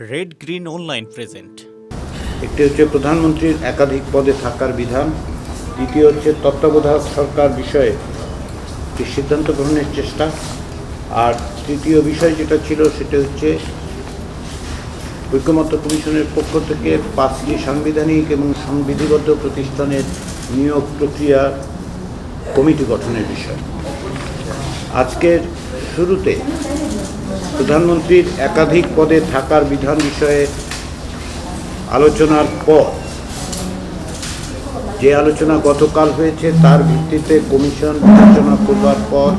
Red green online present একটি হচ্ছে প্রধানমন্ত্রীর একাধিক পদে থাকার বিধান, দ্বিতীয় হচ্ছে তত্ত্বাবধায়ক সরকার বিষয়ে সিদ্ধান্ত গ্রহণের চেষ্টা, আর তৃতীয় বিষয় যেটা ছিল সেটা হচ্ছে ঐক্যমত্য কমিশনের পক্ষ থেকে পাঁচটি সাংবিধানিক এবং সংবিধিবদ্ধ প্রতিষ্ঠানের নিয়োগ প্রক্রিয়া কমিটি গঠনের বিষয়। আজকের শুরুতে প্রধানমন্ত্রীর একাধিক পদে থাকার বিধান বিষয়ে আলোচনার পর যে আলোচনা গতকাল হয়েছে তার ভিত্তিতে কমিশন আলোচনা করবার পর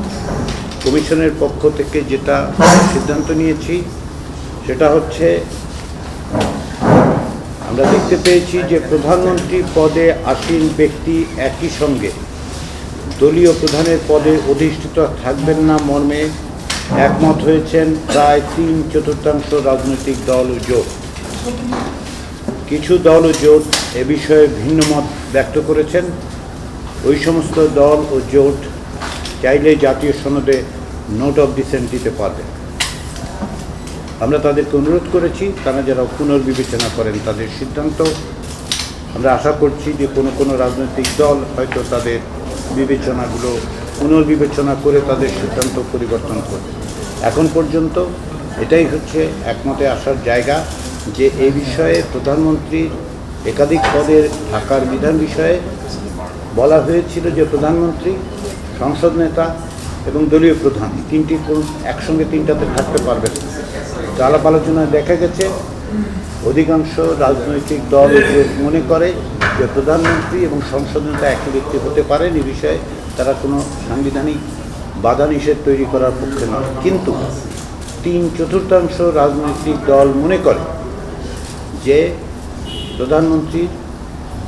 কমিশনের পক্ষ থেকে যেটা সিদ্ধান্ত নিয়েছি, সেটা হচ্ছে আমরা দেখতে পেয়েছি যে প্রধানমন্ত্রী পদে আসীন ব্যক্তি একই সঙ্গে দলীয় প্রধানের পদে অধিষ্ঠিত থাকবেন না মর্মে একমত হয়েছেন প্রায় তিন চতুর্থাংশ রাজনৈতিক দল ও জোট। কিছু দল ও জোট এ বিষয়ে ভিন্ন মত ব্যক্ত করেছেন। ওই সমস্ত দল ও জোট চাইলে জাতীয় সনদে নোট অফ ডিসেন্ট দিতে পারবে। আমরা তাদেরকে অনুরোধ করেছি, তারা যারা পুনর্বিবেচনা করেন তাদের সিদ্ধান্ত। আমরা আশা করছি যে কোনো কোনো রাজনৈতিক দল হয়তো তাদের বিবেচনাগুলো পুনর্বিবেচনা করে তাদের সিদ্ধান্ত পরিবর্তন করবে এখন পর্যন্ত এটাই হচ্ছে একমতে আসার জায়গা যে এই বিষয়ে প্রধানমন্ত্রী একাধিক পদের থাকার বিধান বিষয়ে বলা হয়েছিল যে প্রধানমন্ত্রী, সংসদ নেতা এবং দলীয় প্রধান তিনটি একসঙ্গে তিনটাতে থাকতে পারবে। তো আলাপ আলোচনায় দেখা গেছে, অধিকাংশ রাজনৈতিক দল মনে করে যে প্রধানমন্ত্রী এবং সংসদ নেতা একই ব্যক্তি হতে পারেন এ বিষয়ে তারা কোনো সাংবিধানিক বাধা নিষেধ তৈরি করার পক্ষে নয়। কিন্তু তিন চতুর্থাংশ রাজনৈতিক দল মনে করে যে প্রধানমন্ত্রীর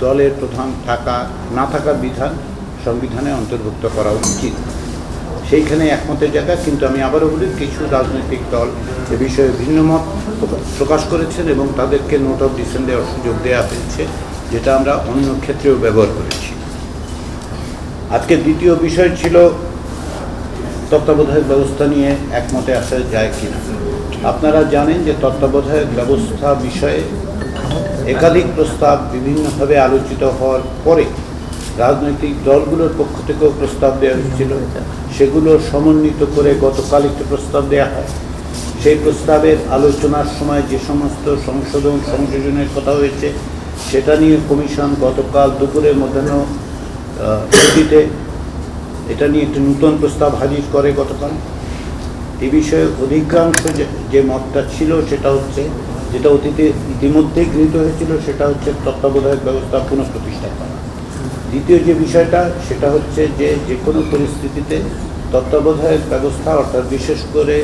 দলের প্রধান থাকা, না থাকার বিধান সংবিধানে অন্তর্ভুক্ত করা উচিত। সেইখানে একমতের জায়গা, কিন্তু আমি আবারও বলি, কিছু রাজনৈতিক দল এ বিষয়ে ভিন্ন মত প্রকাশ করেছেন এবং তাদেরকে নোট অফ দেওয়ার সুযোগ দেওয়া হয়েছে। যেটা আমরা অন্য ক্ষেত্রেও ব্যবহার করেছি। আজকে দ্বিতীয় বিষয় ছিল, তত্ত্বাবধায়ক ব্যবস্থা নিয়ে একমতে আসা যায় কিনা। আপনারা জানেন যে তত্ত্বাবধায়ক ব্যবস্থা বিষয়ে একাধিক প্রস্তাব বিভিন্নভাবে আলোচিত হওয়ার পরে রাজনৈতিক দলগুলোর পক্ষ থেকেও প্রস্তাব দেওয়া হয়েছিল। সেগুলো সমন্বিত করে গতকাল একটি প্রস্তাব দেওয়া হয়। সেই প্রস্তাবের আলোচনার সময় যে সমস্ত সংশোধন, সংযোজনের কথা হয়েছে সেটা নিয়ে কমিশন গতকাল দুপুরের মধ্যাহ্ন ছুটিতে এটা নিয়ে একটি নূতন প্রস্তাব হাজির করে গতকাল। এ বিষয়ে অধিকাংশ যে যে মতটা ছিল সেটা হচ্ছে, যেটা অতীতে ইতিমধ্যেই গৃহীত হয়েছিল, সেটা হচ্ছে তত্ত্বাবধায়ক ব্যবস্থা পুনঃপ্রতিষ্ঠা করা। দ্বিতীয় যে বিষয়টা, সেটা হচ্ছে যে যে কোনো পরিস্থিতিতে তত্ত্বাবধায়ক ব্যবস্থা, অর্থাৎ বিশেষ করে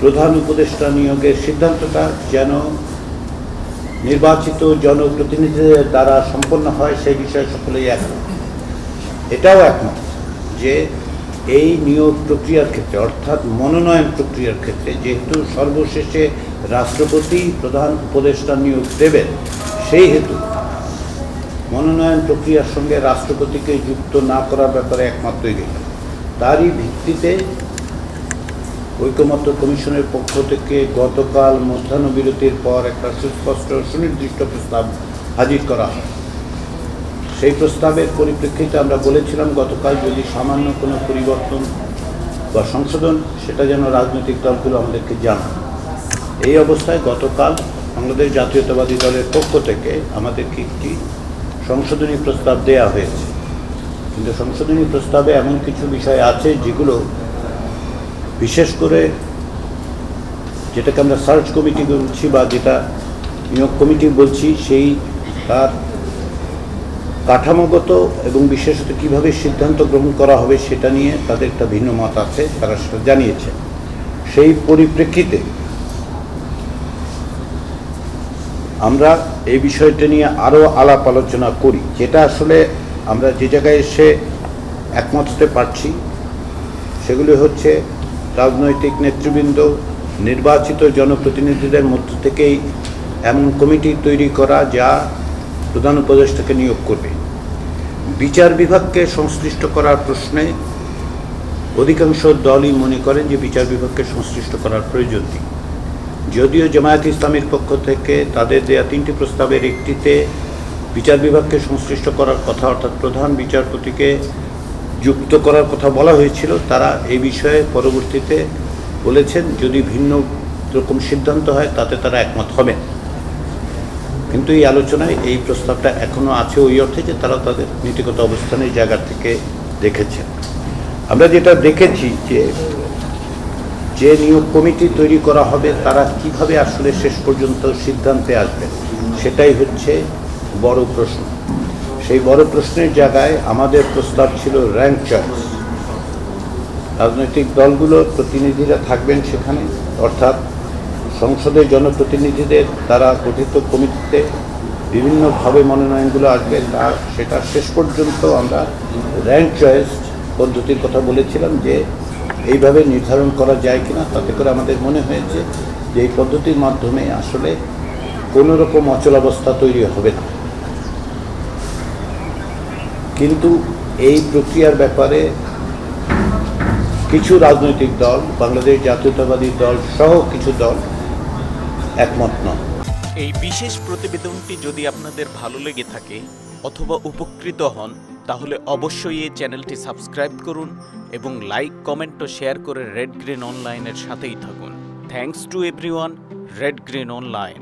প্রধান উপদেষ্টা নিয়োগের সিদ্ধান্তটা যেন নির্বাচিত জনপ্রতিনিধিদের দ্বারা সম্পন্ন হয় সেই বিষয়ে সকলেই একমত। এটাও একমত যে এই নিয়োগ প্রক্রিয়ার ক্ষেত্রে, অর্থাৎ মনোনয়ন প্রক্রিয়ার ক্ষেত্রে, যেহেতু সর্বশেষে রাষ্ট্রপতি প্রধান উপদেষ্টা নিয়োগ দেবেন, সেই হেতু মনোনয়ন প্রক্রিয়ার সঙ্গে রাষ্ট্রপতিকে যুক্ত না করার ব্যাপারে একমত হয়ে গেল। তারই ভিত্তিতে ঐকমত্য কমিশনের পক্ষ থেকে গতকাল মধ্যাহ্ন বিরতির পর একটা সুস্পষ্ট সুনির্দিষ্ট প্রস্তাব হাজির করা হয়। সেই প্রস্তাবের পরিপ্রেক্ষিতে আমরা বলেছিলাম, গতকাল যদি সামান্য কোনো পরিবর্তন বা সংশোধন, সেটা যেন রাজনৈতিক দলগুলো আমাদেরকে জানায়। এই অবস্থায় গতকাল বাংলাদেশ জাতীয়তাবাদী দলের পক্ষ থেকে আমাদেরকে একটি সংশোধনী প্রস্তাব দেয়া হয়েছে। কিন্তু সংশোধনী প্রস্তাবে এমন কিছু বিষয় আছে যেগুলো বিশেষ করে যেটাকে আমরা সার্চ কমিটি বলছি বা যেটা নিয়োগ কমিটি বলছি, সেই তার কাঠামোগত এবং বিশেষত কীভাবে সিদ্ধান্ত গ্রহণ করা হবে সেটা নিয়ে তাদের একটা ভিন্ন মত আছে, তারা সেটা জানিয়েছে। সেই পরিপ্রেক্ষিতে আমরা এই বিষয়টা নিয়ে আরও আলাপ আলোচনা করি, যেটা আসলে আমরা যে জায়গায় এসে একমত হতে পারছি, সেগুলি হচ্ছে রাজনৈতিক নেতৃবৃন্দ, নির্বাচিত জনপ্রতিনিধিদের মধ্য থেকেই এমন কমিটি তৈরি করা যা প্রধান উপদেষ্টাকে নিয়োগ করবে। বিচার বিভাগকে সংশ্লিষ্ট করার প্রশ্নে অধিকাংশ দলই মনে করেন যে বিচার বিভাগকে সংশ্লিষ্ট করার প্রয়োজন নেই। যদিও জামায়াত ইসলামের পক্ষ থেকে তাদের দেয়া তিনটি প্রস্তাবের একটিতে বিচার বিভাগকে সংশ্লিষ্ট করার কথা, অর্থাৎ প্রধান বিচারপতিকে যুক্ত করার কথা বলা হয়েছিল, তারা এই বিষয়ে পরবর্তীতে বলেছেন, যদি ভিন্ন রকম সিদ্ধান্ত হয়, তাতে তারা একমত হবেন। কিন্তু এই আলোচনায় এই প্রস্তাবটা এখনও আছে ওই অর্থে যে তারা তাদের নীতিগত অবস্থানের জায়গা থেকে দেখেছেন। আমরা যেটা দেখেছি যে যে নিয়োগ কমিটি তৈরি করা হবে, তারা কীভাবে আসলে শেষ পর্যন্ত সিদ্ধান্তে আসবে সেটাই হচ্ছে বড় প্রশ্ন। সেই বড় প্রশ্নের জায়গায় আমাদের প্রস্তাব ছিল র্যাঙ্ক চয়েস রাজনৈতিক দলগুলোর প্রতিনিধিরা থাকবেন সেখানে, অর্থাৎ সংসদের জনপ্রতিনিধিদের দ্বারা গঠিত কমিটিতে বিভিন্নভাবে মনোনয়নগুলো আসবে, তা সেটা শেষ পর্যন্ত আমরা র্যাঙ্ক চয়েস পদ্ধতির কথা বলেছিলাম যে এইভাবে নির্ধারণ করা যায় কিনা, তাতে করে আমাদের মনে হয়েছে যে এই পদ্ধতির মাধ্যমে আসলে কোনো রকম অচলাবস্থা তৈরি হবে না। কিন্তু এই প্রক্রিয়ার ব্যাপারে কিছু রাজনৈতিক দল, বাংলাদেশ জাতীয়তাবাদী দল সহ কিছু দল একমত নয় এই বিশেষ প্রতিবেদনটি যদি আপনাদের ভালো লেগে থাকে অথবা উপকৃত হন, তাহলে অবশ্যই এই চ্যানেলটি সাবস্ক্রাইব করুন এবং লাইক, কমেন্ট ও শেয়ার করে রেড গ্রিন অনলাইনের সাথেই থাকুন। Thanks to everyone red green online